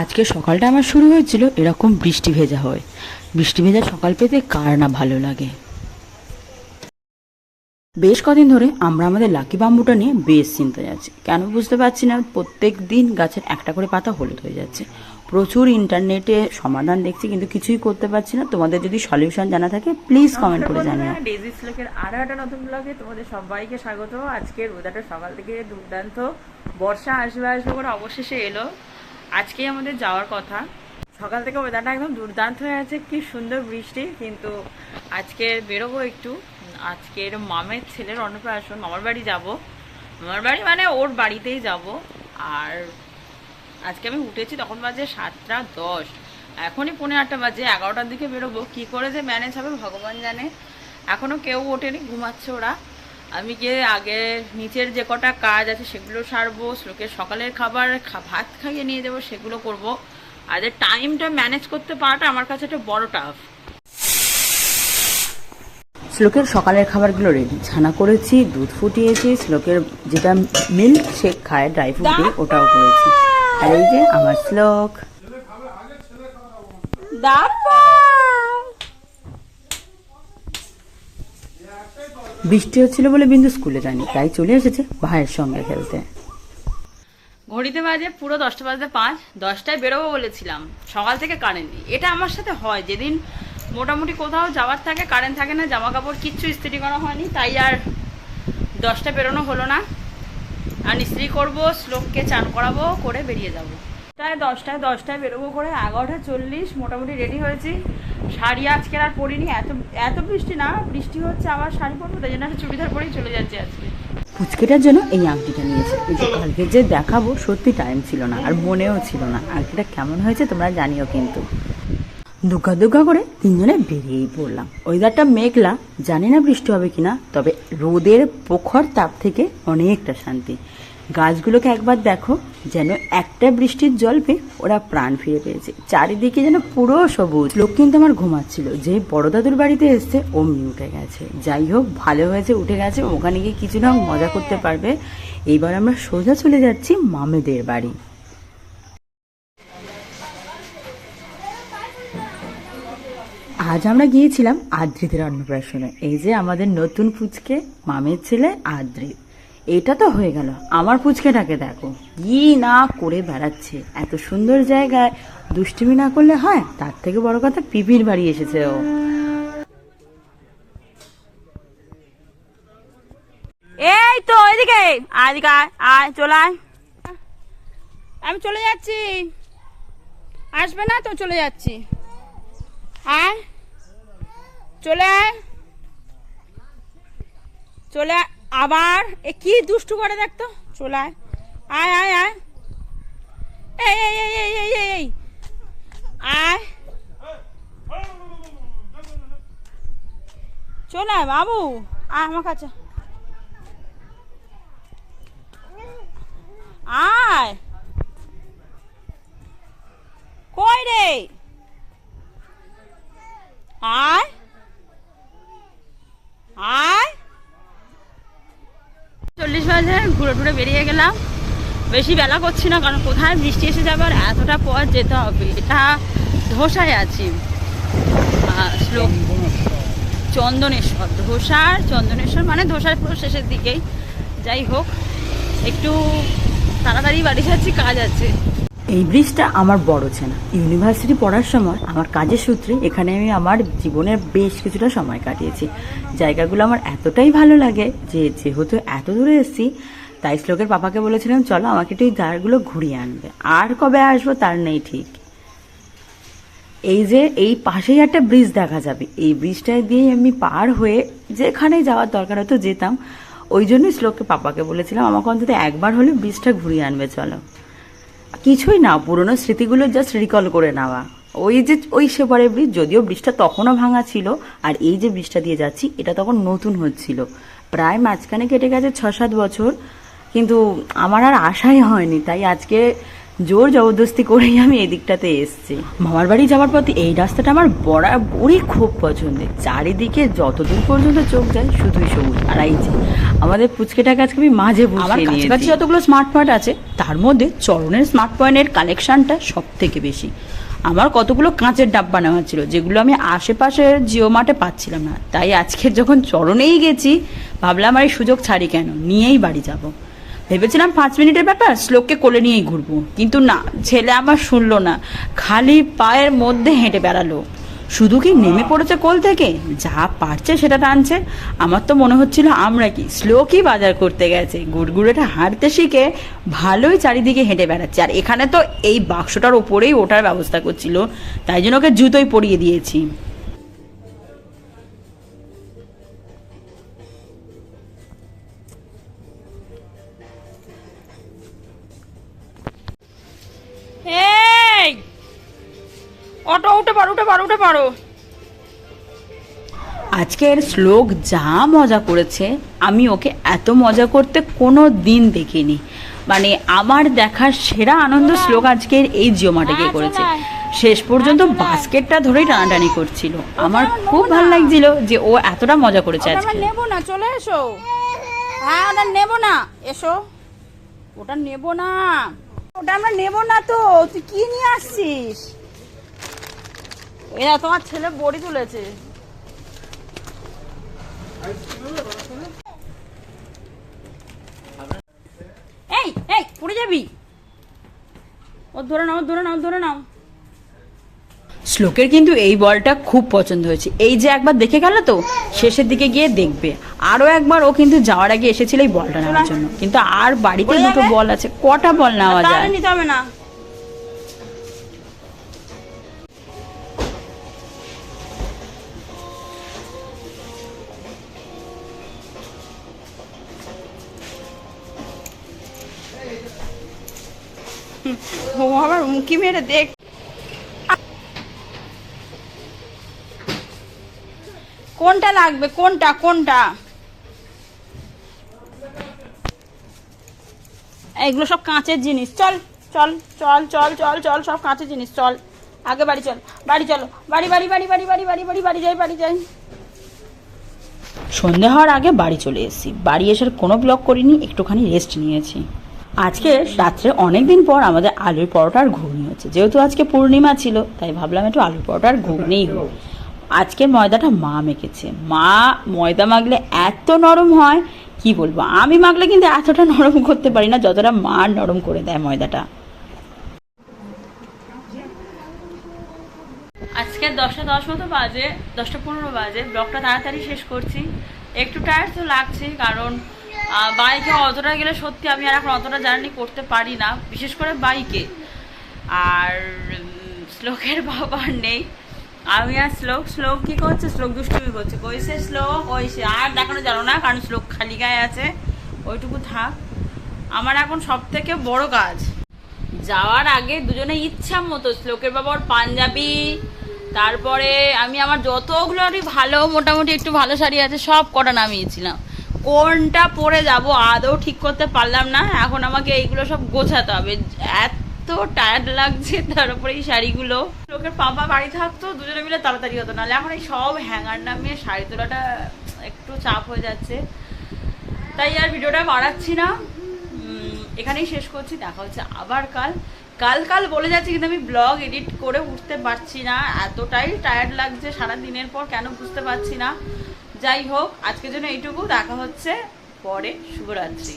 আজকে সকালটা আমার শুরু হয়েছিল এরকম বৃষ্টি ভেজা হয়। বৃষ্টি ভেজা সকাল পেতে কার না ভালো লাগে। বেশ কদিন ধরে আমরা আমাদের লাকি বাম্বুটা নিয়ে বেশ চিন্তায় আছি। কেন বুঝতে পারছি না প্রত্যেক দিন গাছের একটা করে পাতা হলুদ হয়ে যাচ্ছে। প্রচুর ইন্টারনেটে সমাধান দেখছি কিন্তু কিছুই করতে পারছি না। তোমাদের যদি সলিউশন জানা থাকে প্লিজ কমেন্ট করে জানিও। ডেজি স্লোকের আরও একটা নতুন ব্লগে তোমাদের সবাইকে স্বাগত। আজকের ওয়েদারটা সকাল থেকে দুর্দান্ত। বর্ষা আসবে আসবে করে অবশেষে এলো। আজকেই আমাদের যাওয়ার কথা। সকাল থেকে ওয়েদারটা একদম দুর্দান্ত হয়ে আছে, কি সুন্দর বৃষ্টি, কিন্তু আজকে বেরোবো একটু। আজকের মামের ছেলের অন্নপ্রাশন, মামার বাড়ি যাব। মামার বাড়ি মানে ওর বাড়িতেই যাব। আর আজকে আমি উঠেছি তখন বাজে সাতটা দশ। এখনই পৌনে আটটা বাজে, এগারোটার দিকে বেরোবো। কি করে যে ম্যানেজ হবে, ভগবান জানে। এখনও কেউ ওঠেনি, ঘুমাচ্ছে ওরা। আমি গিয়ে আগে নিচের যে কটা কাজ আছে সেগুলো সারবো শ্লোকের সকালের খাবার ভাত খাইয়ে নিয়ে যাব সেগুলো করব। আর যে টাইমটা ম্যানেজ করতে পারাটা আমার কাছে একটা বড় টাফ শ্লোকের সকালের খাবারগুলো রেডি ছানা করেছি দুধ ফুটিয়েছি শ্লোকের যেটা মিল্ক শেক খায় ড্রাই ফ্রুট দিয়ে ওটাও করেছি। আর এই যে আমার শ্লোক। বৃষ্টি হচ্ছিল বলে বিন্দু স্কুলে যায়নি, তাই চলে এসেছে ভাইয়ের সঙ্গে খেলতে। ঘড়িতে বাজে পুরো দশটা বাজতে পাঁচ, দশটায় বেরোবো বলেছিলাম। সকাল থেকে কারেন্ট নেই। এটা আমার সাথে হয়, যেদিন মোটামুটি কোথাও যাওয়ার থাকে কারেন্ট থাকে না জামা কাপড় কিচ্ছু ইস্ত্রি করা হয়নি, তাই আর দশটা বেরোনো হলো না। আর ইস্ত্রি করব, শ্লোককে চান করাবো, করে বেরিয়ে যাব। তাই দশটায় দশটায় বেরোবো করে এগারোটা চল্লিশ, মোটামুটি রেডি হয়েছি। শাড়ি আজকে আর পরিনি, এত এত বৃষ্টি না, বৃষ্টি হচ্ছে আবার শাড়ি পরবো, তাই জন্য চুড়িদার পরেই চলে যাচ্ছে আজকে। পুচকেটার জন্য এই আংটিটা নিয়েছি। কালকে যে দেখাবো, সত্যি টাইম ছিল না, আর মনেও ছিল না। আংটিটা কেমন হয়েছে তোমরা জানিও কিন্তু। দুগ্গা দুগ্গা করে তিনজনে বেরিয়েই পড়লাম। ওয়েদারটা মেঘলা, জানি না বৃষ্টি হবে কিনা, তবে রোদের প্রখর তাপ থেকে অনেকটা শান্তি। গাছগুলোকে একবার দেখো, যেন একটা বৃষ্টির জল পেয়ে ওরা প্রাণ ফিরে পেয়েছে। চারিদিকে যেন পুরো সবুজ। লোক কিন্তু আমার ঘুমাচ্ছিল। যে বড় দাদুর বাড়িতে এসছে অমনি উঠে গেছে। যাই হোক, ভালো হয়েছে, উঠে গেছে। ওখানে গিয়ে কিছু না মজা করতে পারবে। এইবার আমরা সোজা চলে যাচ্ছি মামেদের বাড়ি। আজ আমরা গিয়েছিলাম আদ্রিদের অন্নপ্রাশনে। এই যে আমাদের নতুন পুচকে মামের ছেলে আদ্রিত এটা তো হয়ে গেল। আমার পুচকেটাকে দেখো। কি না করে বেড়াচ্ছে। এত সুন্দর জায়গায় দুষ্টুমি না করলে হয়? তার থেকে বড় কথা পিপির বাড়ি এসেছে ও। এই তো এদিকে আয়। আয়, চলে আয়। আমি চলে যাচ্ছি। আসবে না তো, চলে যাচ্ছি। আয়। চলে আয়। চলে আয়। আবার, এ কি দুষ্টু করে দেখতো? চলে আয়। আয় আয় আয়। এই এই এই এই এই এই আয়। চলে আয়, বাবু। আয় আমার কাছে। আয়। কই রে? আয়। আয়। চল্লিশ বাজে, ঘুরে টুরে বেরিয়ে গেলাম। বেশি বেলা করছি না, কারণ কোথায় বৃষ্টি এসে যাবে আর এতটা পথ যেতে হবে, এটা ধোসায় আছি। শ্লোক চন্দনেশ্বর, ধোসার চন্দনেশ্বর মানে ধোসার পুরো শেষের দিকেই। যাই হোক, একটু তাড়াতাড়ি বাড়ি যাচ্ছি, কাজ আছে। এই ব্রিজটা আমার বড় চেনা। ইউনিভার্সিটি পড়ার সময় আমার কাজের সূত্রে এখানে আমি আমার জীবনের বেশ কিছুটা সময় কাটিয়েছি। জায়গাগুলো আমার এতটাই ভালো লাগে যে যেহেতু এত দূরে এসেছি, তাই শ্লোকের পাপাকে বলেছিলাম, চলো আমাকে একটু এই ঘুরিয়ে আনবে। আর কবে আসব তার নেই ঠিক। এই যে এই পাশেই একটা ব্রিজ দেখা যাবে। এই ব্রিজটা দিয়ে আমি পার হয়ে যেখানে যাওয়ার দরকার হতো যেতাম, ওই জন্যই শ্লোককে পাপাকে বলেছিলাম, আমাকে অন্তত একবার হলে ব্রিজটা ঘুরিয়ে আনবে, চলো। কিছুই না, পুরনো স্মৃতিগুলো জাস্ট রিকল করে নেওয়া। ওই যে, ওই সেপারে ব্রিজ, যদিও ব্রিজটা তখনও ভাঙা ছিল, আর এই যে ব্রিজটা দিয়ে যাচ্ছি, এটা তখন নতুন হচ্ছিল। প্রায় মাঝখানে কেটে গেছে ছ সাত বছর, কিন্তু আমার আর আশাই হয়নি, তাই আজকে জোর জবরদস্তি করেই আমি এদিকটাতে এসেছি। মামার বাড়ি যাওয়ার পথে এই রাস্তাটা আমার বরাবরই খুব পছন্দের। চারিদিকে যতদূর পর্যন্ত চোখ যায় শুধুই সবুজ। আর এই যে আমাদের পুচকেটাকে আজকে আমি মাঝে আমার কাছাকাছি যতগুলো স্মার্ট পয়েন্ট আছে তার মধ্যে চরণের স্মার্ট পয়েন্টের কালেকশনটা সব থেকে বেশি। আমার কতগুলো কাঁচের ডাব্বা নেওয়া ছিল যেগুলো আমি আশেপাশের জিও মার্টে পাচ্ছিলাম না। তাই আজকে যখন চরণেই গেছি ভাবলাম আর এই সুযোগ ছাড়ি কেন? নিয়েই বাড়ি যাব। ভেবেছিলাম পাঁচ মিনিটের ব্যাপার, শ্লোককে কোলে নিয়েই ঘুরবো। কিন্তু না, ছেলে আমার শুনলো না। খালি পায়ের মধ্যে হেঁটে বেড়ালো। শুধু কি নেমে পড়েছে কোল থেকে? যা পারছে সেটা টানছে। আমার তো মনে হচ্ছিল আমরা কি স্লোকই বাজার করতে গেছে। গুড়গুড়েটা হাঁটতে শিখে ভালোই চারিদিকে হেঁটে বেড়াচ্ছে। আর এখানে তো এই বাক্সটার ওপরেই ওঠার ব্যবস্থা করছিল। তাই জন্য ওকে জুতোই পরিয়ে দিয়েছি। অটো উঠে পারো উঠে পারো উঠে পারো আজকের শ্লোক যা মজা করেছে আমি ওকে এত মজা করতে কোনো দিন দেখিনি। মানে আমার দেখার সেরা আনন্দ শ্লোক আজকের এই জিওমাটে গিয়ে করেছে। শেষ পর্যন্ত বাস্কেটটা ধরেই টানাটানি করছিল। আমার খুব ভালো লাগছিল যে ও এতটা মজা করেছে আজকে। নেব না চলে এসো। হ্যাঁ ওটা নেব না। এসো। ওটা নেব না। ওটা আমরা নেব না তো তুই কি নিয়ে আসছিস? এরা তোমার ছেলে বড়ি তুলেছে। এই এই পড়ে যাবি। ও ধরে নাও ধরে নাও ধরে নাও। শ্লোকের কিন্তু এই বলটা খুব পছন্দ হয়েছে। এই যে একবার দেখে গেল তো শেষের দিকে গিয়ে দেখবে। আরও একবার ও কিন্তু যাওয়ার আগে এসেছিল এই বলটা নেওয়ার জন্য। কিন্তু আর বাড়িতে দুটো বল আছে কটা বল নেওয়া যায়? নিতে হবে না। ও আবার উঁকি মেরে দেখ। কোনটা লাগবে? কোনটা? কোনটা? এগুলো সব কাঁচের জিনিস। চল চল চল চল চল চল, সব কাঁচের জিনিস, চল। আগে বাড়ি চল, বাড়ি চলো। বাড়ি বাড়ি বাড়ি বাড়ি বাড়ি বাড়ি বাড়ি বাড়ি যাই বাড়ি যাই। সন্ধে হওয়ার আগে বাড়ি চলে এসেছি। বাড়ি এসে কোনো ব্লগ করিনি, একটুখানি রেস্ট নিয়েছি। আজকে রাত্রে অনেক দিন পর আমাদের আলুর পরোটা আর ঘুগনি হচ্ছে। যেহেতু আজকে পূর্ণিমা ছিল, তাই ভাবলাম একটু আলুর পরোটা আর ঘুগনিই হোক। আজকের ময়দাটা মা মেখেছে। মা ময়দা মাখলে এত নরম হয়, কি বলব? আমি মাখলে কিন্তু এতটা নরম করতে পারি না, যতটা মা নরম করে দেয় ময়দাটা। আজকে দশটা দশ মতো বাজে, দশটা পনেরো বাজে। ব্লগটা তাড়াতাড়ি শেষ করছি। একটু টায়ার্ড তো লাগছে কারণ বাইকে অতটা গেলে সত্যি আমি আর এখন অতটা জার্নি করতে পারি না, বিশেষ করে বাইকে আর শ্লোকের বাবা নেই। আমি আর শ্লোক শ্লোক কী করছে? শ্লোক দুষ্টুমি করছে। কইছে শ্লোক ওইসে আর দেখানো জানো না, কারণ শ্লোক খালি গায়ে আছে। ওইটুকু থাক। আমার এখন সব থেকে বড় কাজ। যাওয়ার আগে দুজনে ইচ্ছা মতো, শ্লোকের বাবার পাঞ্জাবি, তারপরে আমি আমার যতগুলোরই ভালো, মোটামুটি একটু ভালো শাড়ি আছে, সব কটা নামিয়েছিলাম। কোনটা পরে যাব আদৌ ঠিক করতে পারলাম না। এখন আমাকে এইগুলো সব গোছাতে হবে। এত টায়ার্ড লাগছে তার উপরে এই শাড়িগুলো। লোকের পাপা বাড়ি থাকতো, দুজনে মিলে তাড়াতাড়ি হতো। নাহলে এখন এই সব হ্যাঙ্গার নামিয়ে শাড়ি তোলাটা একটু চাপ হয়ে যাচ্ছে। তাই আর ভিডিওটা বাড়াচ্ছি না। এখানেই শেষ করছি। দেখা হচ্ছে আবার কাল। কাল কাল বলে যাচ্ছি, কিন্তু আমি ব্লগ এডিট করে উঠতে পারছি না। এতটাই টায়ার্ড লাগছে সারা দিনের পর, কেন বুঝতে পারছি না। যাই হোক আজকের জন্য এইটুকু। রাখা হচ্ছে পরে। শুভরাত্রি।